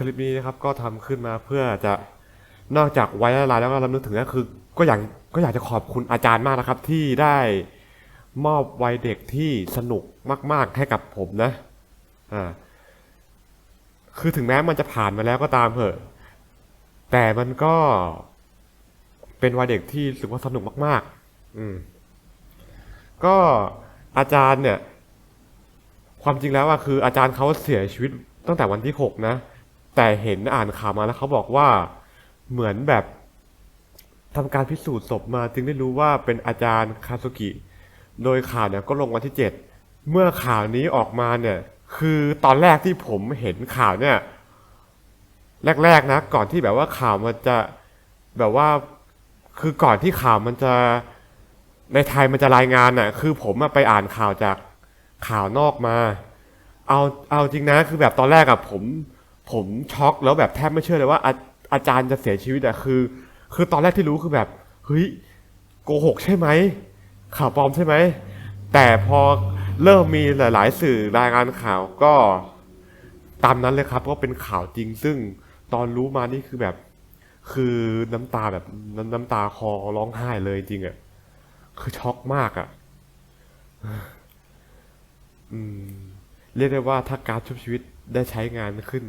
คลิปนี้นะครับก็ทำขึ้นมาเพื่อจะนอกจากไว้ละลายแล้วก็รำลึกถึงก็คือ ก็อยากก็อยากจะขอบคุณอาจารย์มากนะครับ ที่ได้มอบวัยเด็กที่สนุกมาก ๆ ให้กับผมนะอ่าคือถึงแม้มันจะผ่านมาแล้วก็ตามเถอะ แต่มันก็เป็นวัยเด็กที่รู้สึกว่าสนุกมาก ๆ อืม ก็อาจารย์เนี่ย ความจริงแล้วอะคืออาจารย์เขาเสียชีวิตตั้งแต่วันที่หกนะ แต่เห็นอ่านข่าวมาแล้วเขาบอกว่าเหมือนแบบทำการพิสูจน์ศพมา จึงได้รู้ว่าเป็นอาจารย์คาซุกิ โดยข่าวเนี่ยก็ลงวันที่เจ็ดเมื่อข่าวนี้ออกมาเนี่ย คือตอนแรกที่ผมเห็นข่าวเนี่ย แรกๆนะ ก่อนที่แบบว่าข่าวมันจะแบบว่า คือก่อนที่ข่าวมันจะในไทยมันจะรายงานน่ะ คือผมอะไปอ่านข่าวจากข่าวนอกมา เอาเอาจริงนะ คือแบบตอนแรกอะผม ผมช็อกแล้วแบบแทบไม่เชื่อเลยว่าอาอาจารย์จะเสียชีวิตอะคือ คือตอนแรกที่รู้คือแบบเฮ้ยโกหกใช่ไหมข่าวปลอมใช่ไหมแต่พอเริ่มมีหลาย ๆ สื่อรายงานข่าวก็ตามนั้นเลยครับก็เป็นข่าวจริง ซึ่งตอนรู้มานี่คือแบบ คือน้ำตาแบบน้ำน้ำตาคอร้องไห้เลยจริงอะคือช็อกมากอะอืมเรียกได้ว่าถ้าการชุบชีวิต ได้ใช้งานขึ้น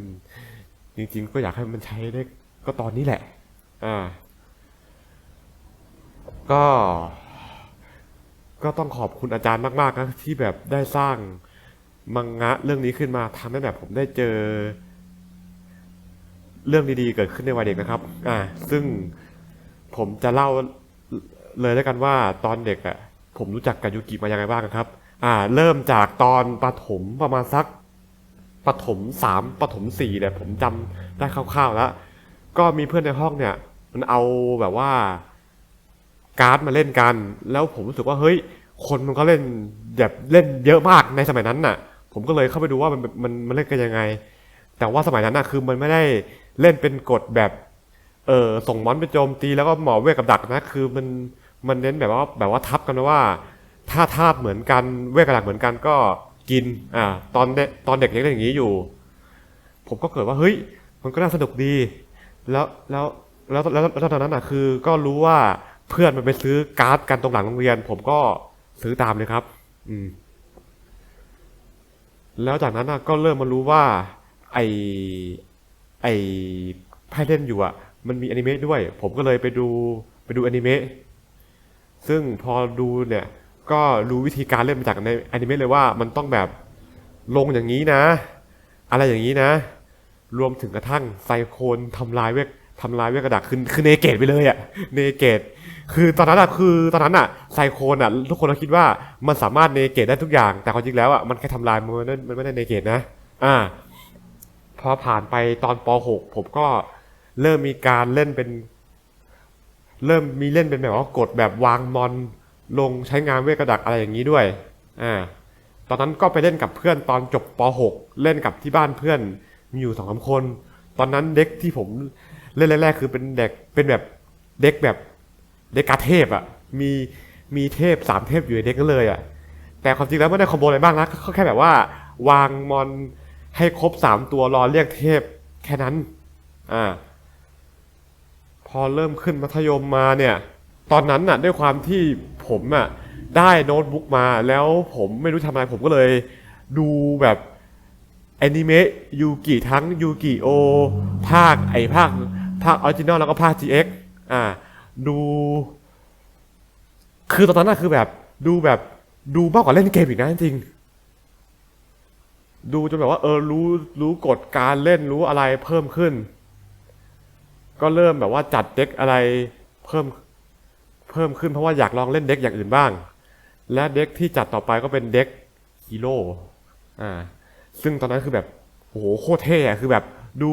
จริง ๆ ก็อยากให้มันใช้ได้ก็ตอนนี้แหละ อ่า ก็ ก็ต้องขอบคุณอาจารย์มากๆนะที่แบบได้สร้างมังงะเรื่องนี้ขึ้นมาทำให้แบบผมได้เจอ เรื่องดีๆ เกิดขึ้นในวัยเด็กนะครับ อ่า ซึ่งผมจะเล่าเลยแล้วกันว่าตอนเด็กอะ ผมรู้จักกับยูกิมายังไงบ้างครับ อ่า เริ่มจากตอนประถมประมาณสัก ประถมสามประถมสี่เนี่ยผมจำได้คร่าวๆแล้ว ก็มีเพื่อนในห้องเนี่ย มันเอาแบบว่า การ์ดมาเล่นกัน แล้วผมรู้สึกว่าเฮ้ย คนมันก็เล่นแบบเล่นเยอะมากในสมัยนั้นน่ะ ผมก็เลยเข้าไปดูว่ามันมันมันเล่นกันยังไง แต่ว่าสมัยนั้นน่ะคือมันไม่ได้เล่นเป็นกฎแบบ เออส่งมอนไปโจมตีแล้วก็หมอเวทกับดักนะ คือมันมันเน้นแบบว่าแบบว่าทับกันนะว่า ถ้าธาตุเหมือนกันเวทกับดักเหมือนกันก็ กินอ่าตอนเด็กตอนเด็กยังเล่นอย่างนี้อยู่ ผมก็เกิดว่าเฮ้ยมันก็น่าสนุกดี แล้วแล้วแล้วแล้วแล้วตอนนั้นอะคือก็รู้ว่าเพื่อนมันไปซื้อการ์ดกันตรงหลังโรงเรียน ผมก็ซื้อตามเลยครับ อืม แล้วจากนั้นอะก็เริ่มมารู้ว่า ไอไอไพ่เล่นอยู่อะ มันมีอนิเมะด้วย ผมก็เลยไปดูไปดูอนิเมะซึ่งพอดูเนี่ย ก็รู้วิธีการเล่นมาจากในอนิเมะเลยว่ามันต้องแบบลงอย่างนี้นะ อะไรอย่างนี้นะ รวมถึงกระทั่งไซโคนทำลายเวกทำลายเวกกระดักคือคือเนเกตไปเลยอะเนเกตคือตอนนั้นอะคือตอนนั้นอะไซโคนอะทุกคนเราคิดว่ามันสามารถเนเกตได้ทุกอย่าง แต่ความจริงแล้วอะมันแค่ทำลายมันไม่ได้มันไม่ได้เนเกตนะ อ่า พอผ่านไปตอนป .6 ผมก็เริ่มมีการเล่นเป็น เริ่มมีเล่นเป็นแบบว่ากดแบบวางมอน ลงใช้งานเวทกระดักอะไรอย่างนี้ด้วยอ่าตอนนั้นก็ไปเล่นกับเพื่อนตอนจบป .6 เล่นกับที่บ้านเพื่อนมีอยู่สองสามคน ตอนนั้นเด็กที่ผมเล่นแรกๆคือเป็นเด็กเป็นแบบเด็กแบบเด็กกาเทพอะ่ะมีมีเทพสามเทพอยู่ในเด็กนั้นเลยอะ่ะแต่ความจริงแล้วไม่ได้คอมโบอะไรบ้างนะก็แค่แบบว่า วางมอนให้ครบสามตัวรอเรียกเทพแค่นั้นอ่าพอเริ่มขึ้นมัธยมมาเนี่ย ตอนนั้นน่ะด้วยความที่ผมอะได้โน้ตบุ๊กมาแล้วผมไม่รู้ทำอะไรผมก็เลยดูแบบแอนิเมะยูกิทั้งยูกิโอภาคไอภาคภาคออริจินอลแล้วก็ภาค GX อ่าดู คือตอนนั้นน่ะคือแบบดูแบบดูมากกว่าเล่นเกมอีกนะจริงดูจนแบบว่าเออรู้รู้กฎการเล่นรู้อะไรเพิ่มขึ้น ก็เริ่มแบบว่าจัดเด็กอะไรเพิ่ม เพิ่มขึ้นเพราะว่าอยากลองเล่นเด็กอย่างอื่นบ้าง และเด็กที่จัดต่อไปก็เป็นเด็กฮีโร่อ่าซึ่งตอนนั้นคือแบบโอ้โหโคตรเท่อะคือแบบดู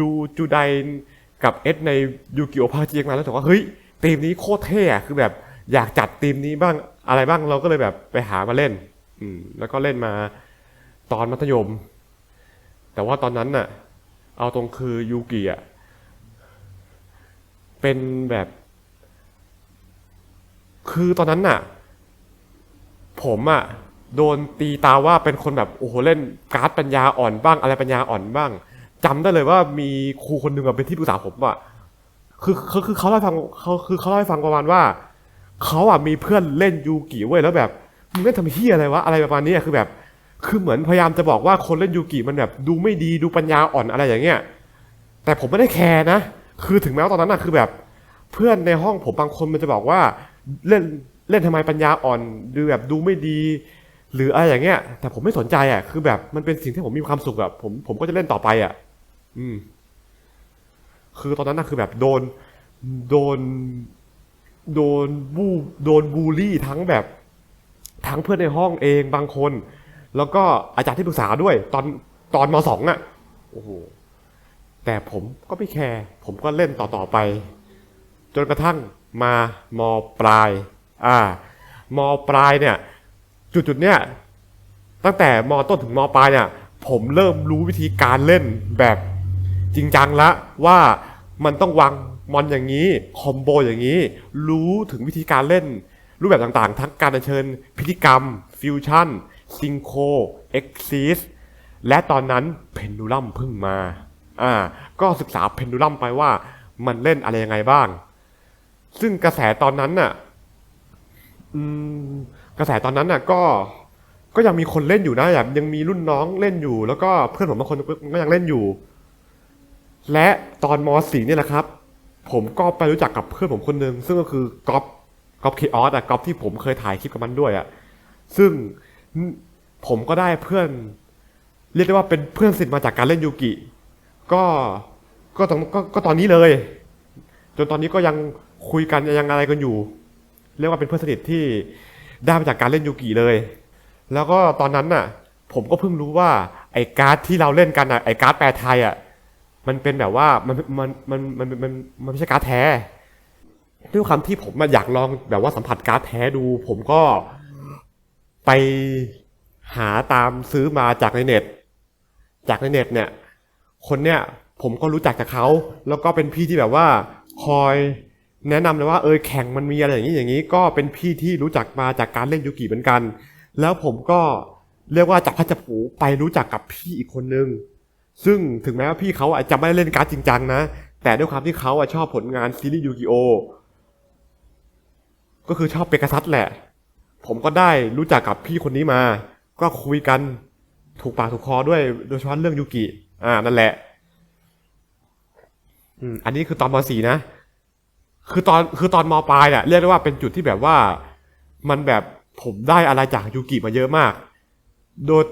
ดูจูไดกับเอสในยูกิโอพาจีมาแล้วรู้สึกว่าเฮ้ยทีมนี้โคตรเท่อะคือแบบอยากจัดทีมนี้บ้างอะไรบ้างเราก็เลยแบบไปหามาเล่น อืมแล้วก็เล่นมาตอนมัธยม แต่ว่าตอนนั้นน่ะ เอาตรงคือยูกิอะเป็นแบบ คือตอนนั้นน่ะ ผมอะโดนตีตาว่าเป็นคนแบบโอ้โหเล่นการ์ดปัญญาอ่อนบ้าง อะไรปัญญาอ่อนบ้างจำได้เลยว่ามีครูคนหนึ่งเป็นที่ปรึกษาผมอะคือคือคือเขาเล่าฟังเขาคือเขาเล่าให้ฟังประมาณว่าเขาอะมีเพื่อนเล่นยูกิเว้ยแล้วแบบมึงเล่นทำเฮียอะไรวะอะไรประมาณนี้คือแบบ คือเหมือนพยายามจะบอกว่าคนเล่นยูกิมันแบบดูไม่ดีดูปัญญาอ่อนอะไรอย่างเงี้ยแต่ผมไม่ได้แคร์นะ คือถึงแม้ว่าตอนนั้นอะคือแบบ เพื่อนในห้องผมบางคนมันจะบอกว่า เล่นเล่นทำไมปัญญาอ่อนดูแบบดูไม่ดี หรืออะไรอย่างเงี้ย แต่ผมไม่สนใจอะ คือแบบมันเป็นสิ่งที่ผมมีความสุขแบบผมผมก็จะเล่นต่อไปอะ อืม คือตอนนั้นน่ะคือแบบโดน โดน โดนบูโดนบูลลี่ทั้งแบบ ทั้งเพื่อนในห้องเองบางคน แล้วก็อาจารย์ที่ปรึกษาด้วย ตอนตอนมสองอะโอ้โหแต่ผมก็ไม่แคร์ผมก็เล่นต่อต่อไป จนกระทั่ง มามปลายอ่ามปลายเนี่ยจุดจุดเนี้ยตั้งแต่มต้นถึงมปลายเนี่ยผมเริ่มรู้วิธีการเล่นแบบจริงจังละว่ามันต้องวางมอนอย่างนี้คอมโบอย่างนี้ รู้ถึงวิธีการเล่น รูปแบบต่างๆ ทั้งการเชิญพิธีกรรมฟิวชั่นซิงโคเอ็กซิสและตอนนั้นเพนดูลัมเพิ่งมาอ่าก็ศึกษาเพนดูลัมไปว่ามันเล่นอะไรยังไงบ้าง ซึ่งกระแสตอนนั้นน่ะกระแสตอนนั้นน่ะ ก็ก็ยังมีคนเล่นอยู่นะแบบยังมีรุ่นน้องเล่นอยู่ แล้วก็เพื่อนผมบางคนก็ยังเล่นอยู่ และตอนม .4 เนี่ยแหละครับ ผมก็ไปรู้จักกับเพื่อนผมคนหนึ่งซึ่งก็คือก๊อฟก๊อฟเคออสอะก๊อฟที่ผมเคยถ่ายคลิปกับมันด้วยอะซึ่งผมก็ได้เพื่อน เรียกได้ว่าเป็นเพื่อนสนิทมาจากการเล่นยูกิ ก็ก็ตอนก็ก็ตอนนี้เลย จนตอนนี้ก็ยัง คุยกันยังอะไรกันอยู่ เรียกว่าเป็นเพื่อนสนิทที่ได้มาจากการเล่นยูกิเลย แล้วก็ตอนนั้นน่ะ ผมก็เพิ่งรู้ว่าไอ้การ์ดที่เราเล่นกันอะไอ้การ์ดแปลไทยอะมันเป็นแบบว่ามันมันมันมันมันมันไม่ใช่การ์ดแท้ด้วยความที่ผมอะอยากลองแบบว่าสัมผัสการ์ดแท้ดู ผมก็ไปหาตามซื้อมาจากในเน็ต จากในเน็ตเนี่ย คนเนี่ยผมก็รู้จักจากเขา แล้วก็เป็นพี่ที่แบบว่าคอย แนะนำเลยว่าเออแข่งมันมีอะไรอย่างนี้อย่างนี้ ก็เป็นพี่ที่รู้จักมาจากการเล่นยูกิเหมือนกัน แล้วผมก็เรียกว่าจากพัชผูไปรู้จักกับพี่อีกคนนึง ซึ่งถึงแม้ว่าพี่เขาอาจจะไม่ได้เล่นการ์ดจริงจังนะ แต่ด้วยความที่เขาอะชอบผลงานซีรีส์ยูกิโอ ก็คือชอบเปกัซัสแหละ ผมก็ได้รู้จักกับพี่คนนี้มา ก็คุยกันถูกปากถูกคอด้วยโดยเฉพาะเรื่องยูกิ อ่านั่นแหละ อืมอันนี้คือตอนม .4 นะ คือตอนคือตอนมปลายเนี่ยเรียกได้ว่าเป็นจุดที่แบบว่ามันแบบผมได้อะไรจากยูกิมาเยอะมาก โดย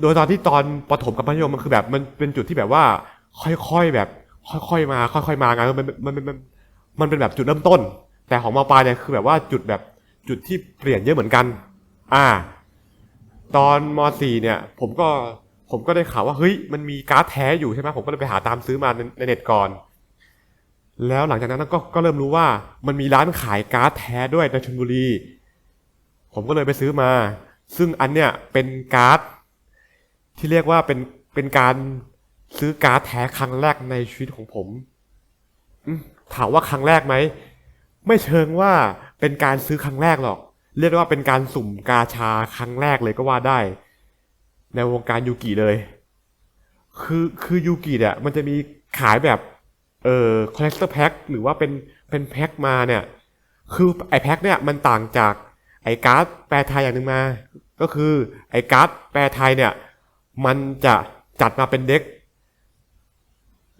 โดยตอนที่ตอนประถมกับมัธยมมันคือแบบมันเป็นจุดที่แบบว่า ค่อยๆแบบ ค่อยๆมา ค่อยๆมาไงมันมันมันมันมันเป็นแบบจุดเริ่มต้น แต่ของมปลายเนี่ยคือแบบว่าจุดแบบจุดที่เปลี่ยนเยอะเหมือนกัน อ่า ตอนม .4 เนี่ย ผมก็ผมก็ได้ข่าวว่าเฮ้ยมันมีการ์ดแท้อยู่ใช่ไหมผมก็เลยไปหาตามซื้อมาในเน็ตก่อน แล้วหลังจากนั้นก็ก็เริ่มรู้ว่ามันมีร้านขายการ์ดแท้ด้วยในชลบุรี ผมก็เลยไปซื้อมา ซึ่งอันเนี้ยเป็นการ์ดที่เรียกว่าเป็นเป็นการซื้อการ์ดแท้ครั้งแรกในชีวิตของผมถามว่าครั้งแรกไหมไม่เชิงว่าเป็นการซื้อครั้งแรกหรอก เรียกว่าเป็นการสุ่มกาชาครั้งแรกเลยก็ว่าได้ ในวงการยูกิเลย คือคือยูกิเนี่ยมันจะมีขายแบบ เอ่อคอลเลกเตอร์แพ็คหรือว่าเป็นเป็นแพ็คมาเนี่ย คือไอแพ็คเนี่ยมันต่างจากไอการ์ดแปลไทยอย่างหนึ่งมา ก็คือไอการ์ดแปลไทยเนี่ย มันจะจัดมาเป็นเด็ก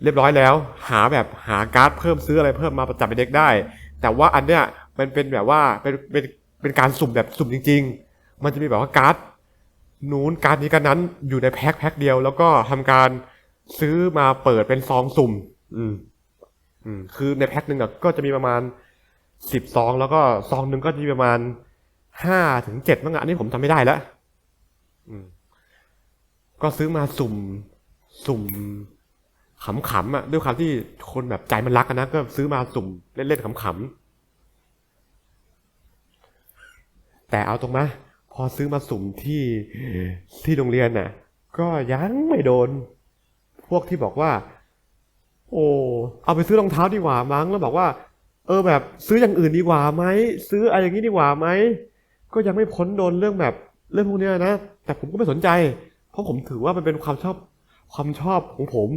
เรียบร้อยแล้ว หาแบบหาการ์ดเพิ่มซื้ออะไรเพิ่มมาจัดเป็นเด็กได้ แต่ว่าอันเนี้ยมันเป็นแบบว่าเป็นเป็นเป็นการสุ่มแบบสุ่มจริง ๆ มันจะมีแบบว่าการ์ดนู้นการ์ดนี้กันนั้นอยู่ในแพ็คแพ็คเดียว แล้วก็ทำการซื้อมาเปิดเป็นซองสุ่ม อืม อืมคือในแพ็คหนึ่งอะก็จะมีประมาณสิบซองแล้วก็ซองหนึ่งก็จะมีประมาณห้าถึงเจ็ดมั้งอะอันนี้ผมจำไม่ได้แล้วอืม ก็ซื้อมาสุ่ม สุ่มขำๆอะด้วยความที่คนแบบใจมันรักนนะก็ซื้อมาสุ่มเล่นๆขำๆแต่เอาตรงนะพอซื้อมาสุ่มที่ที่โรงเรียนน่ะ ก็ยังไม่โดน พวกที่บอกว่า โอ้เอาไปซื้อรองเท้าดีกว่ามั้งแล้วบอกว่า เออแบบซื้ออย่างอื่นดีกว่าไหมซื้ออะไรอย่างนี้ดีกว่าไหมก็ยังไม่พ้นโดนเรื่องแบบเรื่องพวกเนี้ยนะ แต่ผมก็ไม่สนใจ เพราะผมถือว่ามันเป็นความชอบความชอบของผม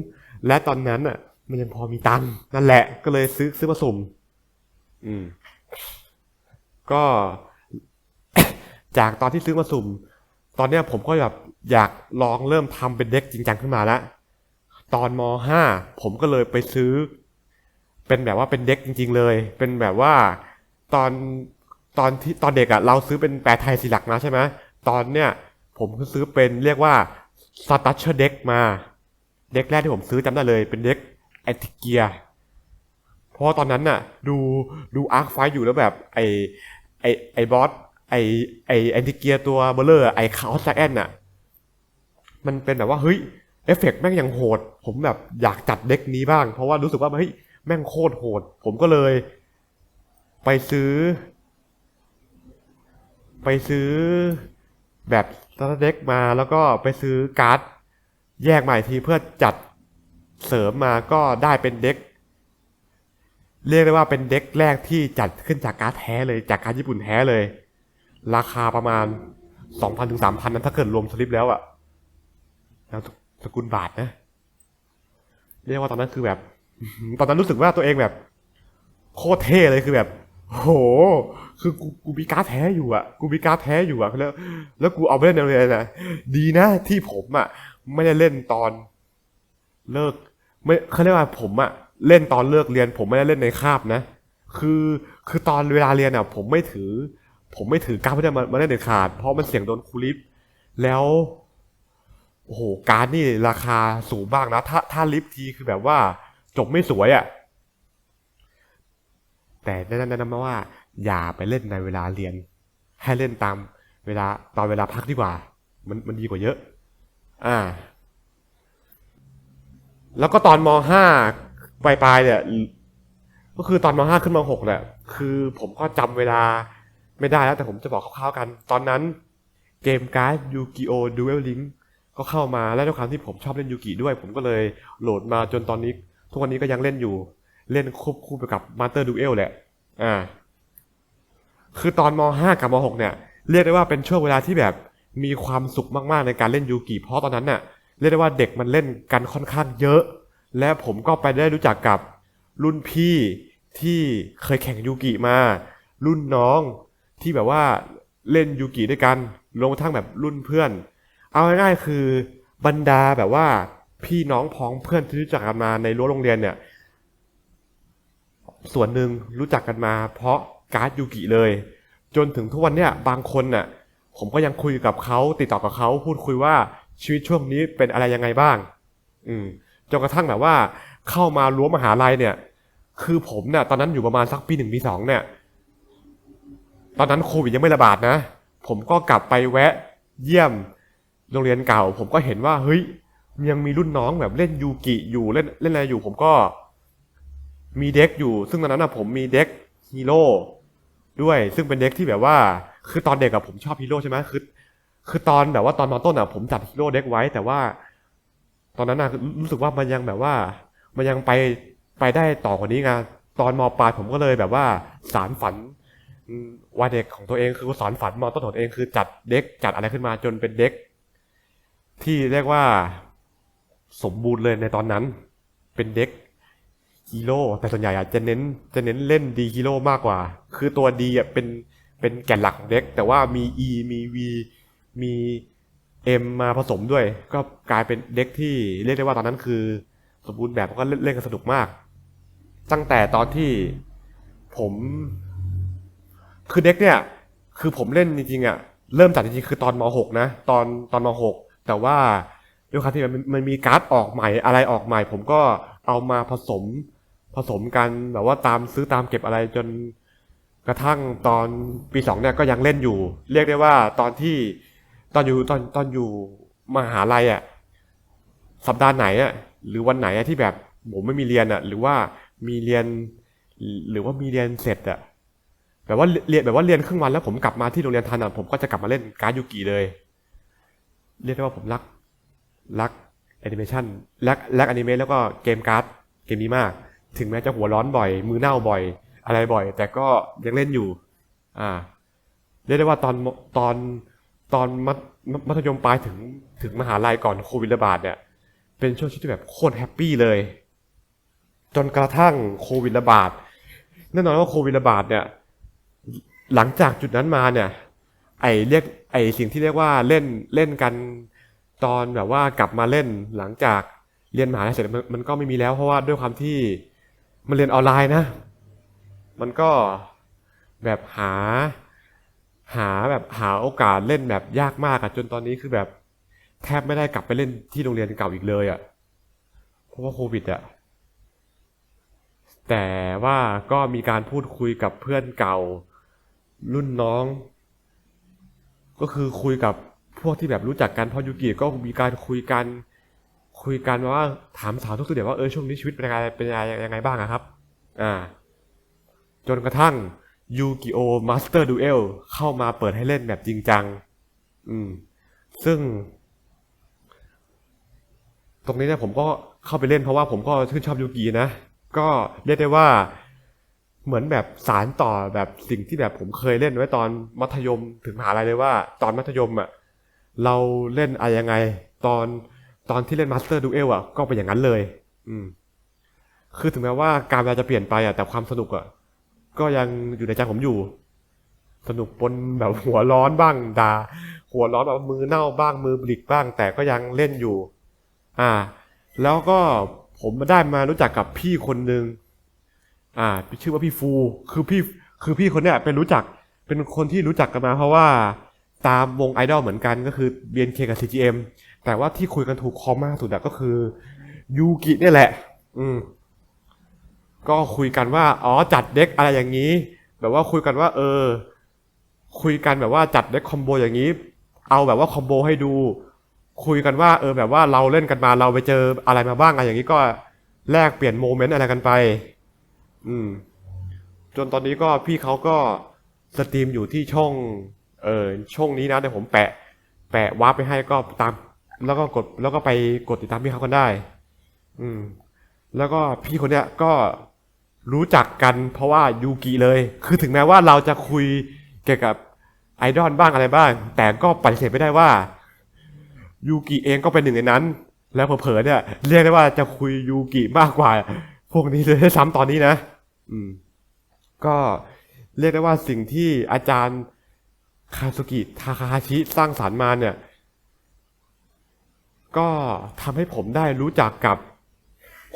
และตอนนั้นอะ มันยังพอมีตังค์นั่นแหละ ก็เลยซื้อซื้อมาสุ่มอืม ก็ จากตอนที่ซื้อมาสุ่ม ตอนเนี้ยผมก็แบบอยากลองเริ่มทำเป็นเด็กจริงจังขึ้นมาแล้ว ตอนมห้าผมก็เลยไปซื้อ เป็นแบบว่าเป็นเด็กจริง ๆ เลย เป็นแบบว่าตอนตอนที่ตอนเด็กอะ่ะเราซื้อเป็นแปลไทยสีหลักนะใช่ไหมตอนเนี้ยผมก็ซื้อเป็นเรียกว่าสตัชเชอร์เด็กมาเด็กแรกที่ผมซื้อจำได้เลยเป็นเด็กแอนติเกียเพราะตอนนั้นน่ะ ดูดูอาร์คไฟอยู่แล้วแบบไอไอไอบอสไอไอแอนติเกียตัวเบลเลอร์ไอคาอสแซกแอนน่ะ มันเป็นแบบว่าเฮ้ย เอฟเฟกต์แม่งยังโหด ผมแบบอยากจัดเด็กนี้บ้าง เพราะว่ารู้สึกว่าเฮ้ยแม่งโคตรโหด ผมก็เลย ไปซื้อ ไปซื้อแบบสตาร์เด็กมาแล้วก็ไปซื้อการ์ด แยกมาอีกทีเพื่อจัดเสริมมาก็ได้เป็นเด็กเรียกได้ว่าเป็นเด็กแรกที่จัดขึ้นจากการ์ดแท้เลยจากการญี่ปุ่นแท้เลย ราคาประมาณสองพันถึงสามพันนั้นถ้าเกิดรวมสลิปแล้วอะแล้ว สกุลบาทนะ เรียกว่าตอนนั้นคือแบบ ตอนนั้นรู้สึกว่าตัวเองแบบ โคตรเท่เลยคือแบบ โห คือกูกูมีการ์ดแท้อยู่อะ กูมีการ์ดแท้อยู่อะ แล้ว แล้วกูเอาไปเล่นในโรงเรียนอะดีนะที่ผมอะ ไม่ได้เล่นตอน เลิก ไม่เขาเรียกว่าผมอะ เล่นตอนเลิกเรียน ผมไม่ได้เล่นในคาบนะ คือคือตอนเวลาเรียนอะ ผมไม่ถือ ผมไม่ถือการ์ดเพื่อมามาเล่นเด็ดขาด เพราะมันเสี่ยงโดนครูลิฟแล้ว โอ้โห การนี่ราคาสูงมากนะ ถ้าถ้าลิฟต์ทีคือแบบว่าจบไม่สวยอะ แต่แนะนำมาว่า อย่าไปเล่นในเวลาเรียน ให้เล่นตามเวลาตอนเวลาพักดีกว่า มันมันดีกว่าเยอะ อ่า แล้วก็ตอนมห้าปลายปลายๆเนี่ย ก็คือตอนมห้าขึ้นมหกเนี่ย คือผมก็จำเวลาไม่ได้แล้ว แต่ผมจะบอกคร่าวๆกัน ตอนนั้นเกมการ์ดยูกิโอดูเอลลิง ก็เข้ามาและด้วยความที่ผมชอบเล่นยูกิด้วย ผมก็เลยโหลดมาจนตอนนี้ ทุกวันนี้ก็ยังเล่นอยู่เล่นควบคู่ไปกับมาสเตอร์ดูเอลแหละอ่าคือตอนม .5 กับม .6 เนี่ย เรียกได้ว่าเป็นช่วงเวลาที่แบบมีความสุขมากๆในการเล่นยูกิเพราะตอนนั้นน่ะเรียกได้ว่าเด็กมันเล่นกันค่อนข้างเยอะ และผมก็ไปได้รู้จักกับรุ่นพี่ที่เคยแข่งยูกิมา รุ่นน้องที่แบบว่าเล่นยูกิด้วยกันรวมทั่งแบบรุ่นเพื่อน เอาง่ายๆคือบรรดาแบบว่า พี่น้องพ้องเพื่อนที่รู้จักกันมาในรั้วโรงเรียนเนี่ย ส่วนหนึ่งรู้จักกันมา เพราะการ์ดยูกิเลย จนถึงทุกวันเนี่ยบางคนน่ะ ผมก็ยังคุยกับเขาติดต่อกับเขาพูดคุยว่าชีวิตช่วงนี้เป็นอะไรยังไงบ้าง อืมจนกระทั่งแบบว่า เข้ามารั้วมหาลัยเนี่ย คือผมเนี่ยตอนนั้นอยู่ประมาณสักปีหนึ่งปีสองเนี่ย ตอนนั้นโควิดยังไม่ระบาดนะ ผมก็กลับไปแวะเยี่ยม โรงเรียนเก่า ผมก็เห็นว่าเฮ้ยยังมีรุ่นน้องแบบเล่นยูกิอยู่เล่นเล่นอะไรอยู่ ผมก็มีเด็กอยู่ ซึ่งตอนนั้นนะผมมีเด็กฮีโร่ด้วย ซึ่งเป็นเด็กที่แบบว่า คือตอนเด็กอะผมชอบฮีโร่ใช่ไหมคือ คือตอนแบบว่าตอนมอต้นอะผมจัดฮีโร่เด็กไว้ แต่ว่า ตอนนั้นอะรู้สึกว่ามันยังแบบว่า มันยังไปไปได้ต่อกว่านี้ไงตอนมปลายผมก็เลยแบบว่าสารฝันวัยเด็กของตัวเองคือสารฝันมอต้นของตัวเองคือจัดเด็กจัดอะไรขึ้นมาจนเป็นเด็ก ที่เรียกว่าสมบูรณ์เลยในตอนนั้น เป็นเด็กฮีโร่แต่ส่วนใหญ่อะจะเน้นจะเน้นเล่นดีฮีโร่มากกว่า คือตัวดีอะเป็นเป็นแก่นหลักของเด็ก แต่ว่ามี E มี V มี M มาผสมด้วย ก็กลายเป็นเด็กที่เรียกได้ว่าตอนนั้นคือ สมบูรณ์แบบก็เล่นเล่นกันสนุกมาก ตั้งแต่ตอนที่ผม คือเด็กเนี่ย คือผมเล่นจริงๆอะเริ่มจัดจริงๆคือตอนม .6 นะ ตอนตอนม .6 แต่ว่าด้วยความที่มันมันมีการ์ดออกใหม่อะไรออกใหม่ ผมก็เอามาผสมผสมกันแบบว่าตามซื้อตามเก็บอะไรจนกระทั่งตอนปีสองเนี่ยก็ยังเล่นอยู่ เรียกได้ว่าตอนที่ตอนอยู่ตอนตอนอยู่มหาลัยอะสัปดาห์ไหนอะหรือวันไหนอะที่แบบผมไม่มีเรียนอะหรือว่ามีเรียน หรือว่ามีเรียนเสร็จอะแบบว่าเรียนแบบว่าเรียนครึ่งวันแล้วผมกลับมาที่โรงเรียนทันอะผมก็จะกลับมาเล่นการ์ดยูกิเลย เรียกได้ว่าผมรัก รักแอนิเมชันรักรักอนิเมะแล้วก็เกมการ์ดเกมนี้มาก ถึงแม้จะหัวร้อนบ่อย มือเน่าบ่อย อะไรบ่อย แต่ก็ยังเล่นอยู่ อ่า เรียกได้ว่าตอนตอนตอนมัธมัธยมปลายถึงถึงมหาลัยก่อนโควิดระบาดเนี่ย เป็นช่วงชีวิตที่แบบโคตรแฮปปี้เลย จนกระทั่งโควิดระบาดแน่นอนว่าโควิดระบาดเนี่ย หลังจากจุดนั้นมาเนี่ย ไอเรียกไอสิ่งที่เรียกว่าเล่นเล่นกันตอนแบบว่ากลับมาเล่นหลังจากเรียนมหาลัยเสร็จมันมันก็ไม่มีแล้ว เพราะว่าด้วยความที่มันเรียนออนไลน์นะ มันก็แบบหาหาแบบหาโอกาสเล่นแบบยากมากอะจนตอนนี้คือแบบแทบไม่ได้กลับไปเล่นที่โรงเรียนเก่าอีกเลยอะเพราะว่าโควิดอะแต่ว่าก็มีการพูดคุยกับเพื่อนเก่ารุ่นน้อง ก็คือคุยกับพวกที่แบบรู้จักกันพราะยูกิก็มีการคุยกัน คุยกันว่าถามสาวทุกตัวเดี๋ยวว่าเออช่วงนี้ชีวิตเป็นยังไงเป็นยังไงยังไงบ้างอะครับ อ่า จนกระทั่งยูกิโอมาสเตอร์ดูเอลเข้ามาเปิดให้เล่นแบบจริงจัง อืม ซึ่ง ตรงนี้เนี่ยผมก็เข้าไปเล่นเพราะว่าผมก็ชื่นชอบยูกินะ ก็เรียกได้ว่า เหมือนแบบสารต่อแบบสิ่งที่แบบผมเคยเล่นไว้ตอนมัธยมถึงมหาลัยเลยว่า ตอนมัธยมอะเราเล่นอะไรยังไง ตอนตอนที่เล่นมาสเตอร์ดูเอลอะก็เป็นอย่างนั้นเลย อืม คือถึงแม้ว่าการเวลาจะเปลี่ยนไปอะแต่ความสนุกอะก็ยังอยู่ในใจผมอยู่ สนุกปนแบบหัวร้อนบ้างด่าหัวร้อนแบบมือเน่าบ้างมือบลิกบ้าง แต่ก็ยังเล่นอยู่ อ่า แล้วก็ผมมาได้มารู้จักกับพี่คนหนึ่ง อ่าชื่อว่าพี่ฟู คือพี่คือพี่คนเนี้ยเป็นรู้จักเป็นคนที่รู้จักกันมาเพราะว่าตามวงไอดอลเหมือนกันก็คือ BNK กับ CGM แต่ว่าที่คุยกันถูกคอมมากสุดอะก็คือยูกิเนี่ยแหละ อืม ก็คุยกันว่า อ๋อจัดเด็กอะไรอย่างนี้ แบบว่าคุยกันว่า เออ คุยกันแบบว่าจัดเด็กคอมโบอย่างนี้ เอาแบบว่าคอมโบให้ดู คุยกันว่า เออ แบบว่าเราเล่นกันมาเราไปเจออะไรมาบ้างอะไรอย่างนี้ก็แลกเปลี่ยนโมเมนต์อะไรกันไป อืม จนตอนนี้ก็พี่เขาก็สตรีมอยู่ที่ช่อง เออช่องนี้นะเดี๋ยวผมแปะ แปะวาร์ปไปให้ก็ตาม แล้วก็กดแล้วก็ไปกดติดตามพี่เขากันได้ อืม แล้วก็พี่คนเนี้ยก็รู้จักกันเพราะว่ายูกิเลย คือถึงแม้ว่าเราจะคุยเกี่ยวกับไอดอลบ้างอะไรบ้าง แต่ก็ปฏิเสธไม่ได้ว่ายูกิเองก็เป็นหนึ่งในนั้น แล้วเผลอๆเนี่ยเรียกได้ว่าจะคุยยูกิมากกว่า พวกนี้เลยด้วยซ้ำตอนนี้นะ อืม ก็เรียกได้ว่าสิ่งที่อาจารย์คาสุกิทาคาฮาชิสร้างสารรค์มาเนี่ย ก็ทำให้ผมได้รู้จักกับ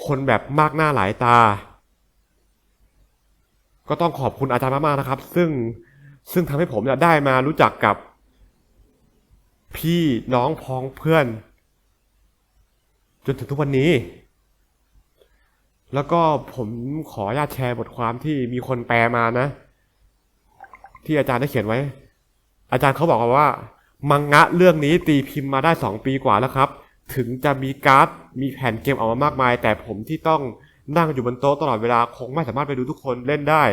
คนแบบมากหน้าหลายตา ก็ต้องขอบคุณอาจารย์มากๆนะครับ ซึ่งซึ่งทำให้ผมเนี่ยได้มารู้จักกับ พี่น้องพ้องเพื่อน จนถึงทุกวันนี้ แล้วก็ผมขออนุญาตแชร์บทความที่มีคนแปลมานะ ที่อาจารย์ได้เขียนไว้ อาจารย์เขาบอกว่า มังงะเรื่องนี้ตีพิมพ์มาได้สองปีกว่าแล้วครับ ถึงจะมีการ์ดมีแผ่นเกมออกมามากมาย แต่ผมที่ต้องนั่งอยู่บนโต๊ะตลอดเวลาคงไม่สามารถไปดูทุกคนเล่นได้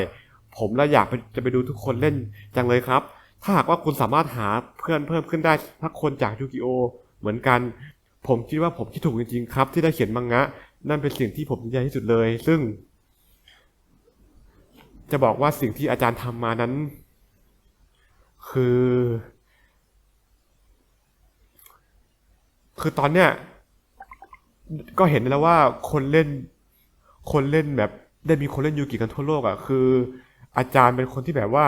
ผมและอยากจะไปดูทุกคนเล่นจังเลยครับ ถ้าหากว่าคุณสามารถหาเพื่อนเพิ่มขึ้นได้สักคนจากยูกิโอเหมือนกัน ผมคิดว่าผมคิดถูกจริงๆครับ ที่ได้เขียนมังงะ นั่นเป็นสิ่งที่ผมดีใจที่สุดเลย ซึ่ง จะบอกว่าสิ่งที่อาจารย์ทำมานั้น คือ คือตอนเนี้ยก็เห็นแล้วว่าคนเล่น คนเล่นแบบได้มีคนเล่นยูกิกันทั่วโลกอะ่ะ คือ อาจารย์เป็นคนที่แบบว่า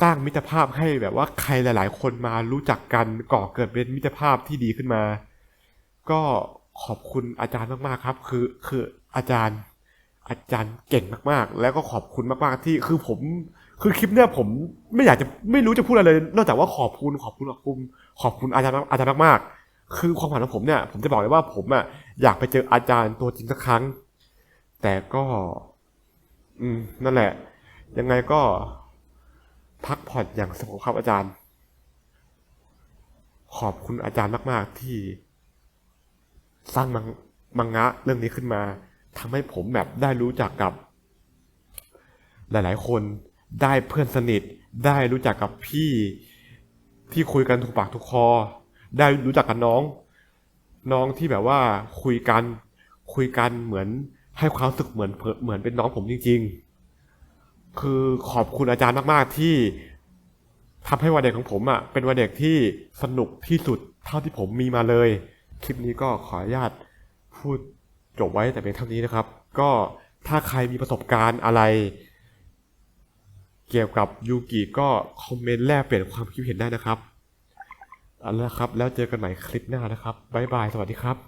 สร้างมิตรภาพให้แบบว่าใครหลาย ๆ คนมารู้จักกันก่อเกิดเป็นมิตรภาพที่ดีขึ้นมา ก็ ขอบคุณอาจารย์มากๆครับ คือคืออาจารย์ อาจารย์เก่งมากๆ แล้วก็ขอบคุณมากๆที่คือผม คือคลิปเนี้ยผมไม่อยากจะไม่รู้จะพูดอะไรเลย นอกจากว่าขอบคุณขอบคุณขอบคุณขอบคุณอาจารย์อาจารย์มากๆ คือความฝันของผมเนี่ยผมจะบอกเลยว่าผมอะอยากไปเจออาจารย์ตัวจริงสักครั้ง แต่ก็ อืมนั่นแหละ ยังไงก็ พักผ่อนอย่างสงบครับอาจารย์ ขอบคุณอาจารย์มาก ๆที่ สร้างมังมังงะเรื่องนี้ขึ้นมาทำให้ผมแบบได้รู้จักกับ หลาย ๆ คนได้เพื่อนสนิท ได้รู้จักกับพี่ที่คุยกันถูกปากถูกคอ ได้รู้จักกับน้อง น้องที่แบบว่าคุยกัน คุยกันเหมือนให้ความสึกเหมือนเหมือนเป็นน้องผมจริง ๆ คือขอบคุณอาจารย์มาก ๆ ที่ทำให้วันเด็กของผมอะเป็นวันเด็กที่สนุกที่สุดเท่าที่ผมมีมาเลย คลิปนี้ก็ขออนุญาตพูดจบไว้แต่เพียงเท่านี้นะครับ ก็ถ้าใครมีประสบการณ์อะไร เกี่ยวกับยูกิก็คอมเมนต์แลกเปลี่ยนความคิดเห็นได้นะครับเอาละครับ แล้วเจอกันใหม่คลิปหน้านะครับบ๊ายบาย สวัสดีครับ